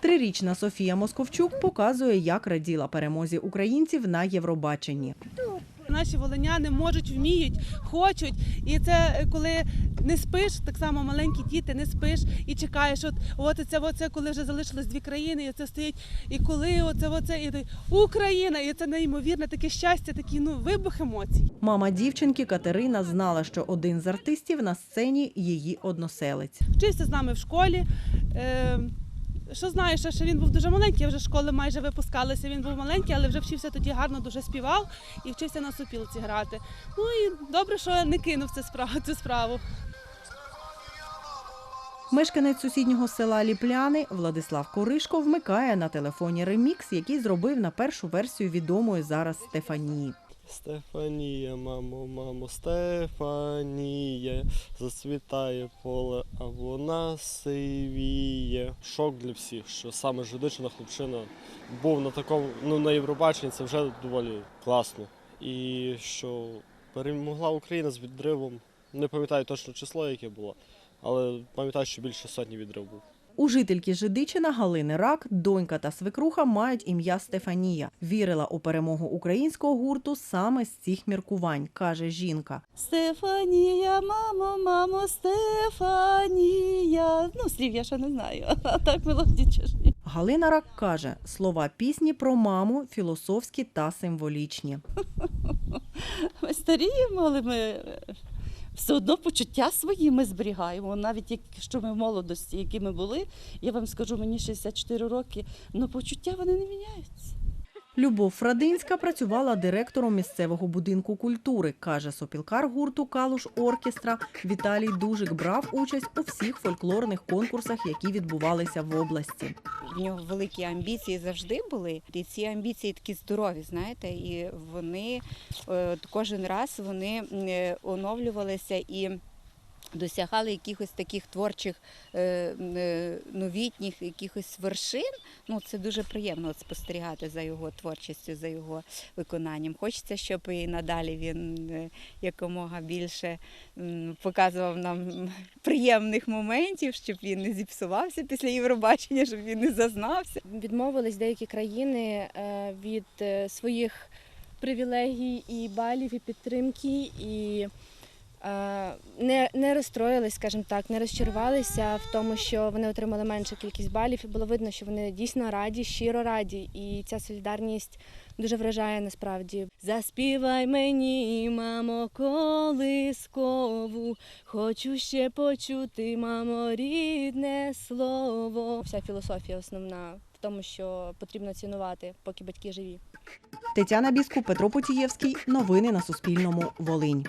Трирічна Софія Московчук показує, як раділа перемозі українців на Євробаченні. Наші волиняни можуть, вміють, хочуть. І це е, коли не спиш, так само маленькі діти, не спиш і чекаєш. От, от це, оце, коли вже залишилось дві країни, і це стоїть. І коли оце, оце, і Україна, і це неймовірне таке щастя, такий ну вибух емоцій. Мама дівчинки Катерина знала, що один з артистів на сцені її односелець. Вчився з нами в школі. Е, що знаєш, що він був дуже маленький, вже школи майже випускалися. Він був маленький, але вже вчився тоді гарно, дуже співав і вчився на сопілці грати. Ну і добре, що не кинув цю справу. Цю справу. Мешканець сусіднього села Ліпляни Владислав Коришко вмикає на телефоні ремікс, який зробив на першу версію відомої зараз Стефанії. Стефанія, мамо, мамо, Стефанія, зацвітає поле, а вона сивіє. Шок для всіх, що саме жидична хлопчина був на такому, ну на Євробаченні, це вже доволі класно. І що перемогла Україна з відривом. Не пам'ятаю точно число, яке було, але пам'ятаю, що більше сотні відрив був. У жительки Жидичина Галини Рак, донька та свекруха мають ім'я Стефанія. Вірила у перемогу українського гурту саме з цих міркувань, каже жінка. Стефанія, мамо, мамо, Стефанія. Ну, слів я ще не знаю, а так мелодії чужі. Галина Рак каже, слова пісні про маму філософські та символічні. Ми старіємо, але ми все одно почуття свої ми зберігаємо. Навіть якщо ми в молодості, які ми були, я вам скажу, мені 64 роки, але почуття вони не міняються. Любов Фрадинська працювала директором місцевого будинку культури, каже сопілкар гурту Калуш Оркестра. Віталій Дужик брав участь у всіх фольклорних конкурсах, які відбувалися в області. В нього великі амбіції завжди були. І ці амбіції такі здорові, знаєте, і вони е, кожен раз вони е, оновлювалися і. Досягали якихось таких творчих е, е, новітніх якихось вершин. Ну це дуже приємно от спостерігати за його творчістю, за його виконанням. Хочеться, щоб і надалі він е, якомога більше показував нам приємних моментів, щоб він не зіпсувався після Євробачення, щоб він не зазнався. відмовились деякі країни від своїх привілегій і балів, і підтримки, і не, не розстроїлись, скажімо так, не розчарувалися в тому, що вони отримали меншу кількість балів. І було видно, що вони дійсно раді, щиро раді. І ця солідарність дуже вражає насправді. Заспівай мені, мамо, колискову, хочу ще почути, мамо, рідне слово. Вся філософія основна в тому, що потрібно цінувати, поки батьки живі. Тетяна Біску, Петро Потієвський. Новини на Суспільному. Волинь.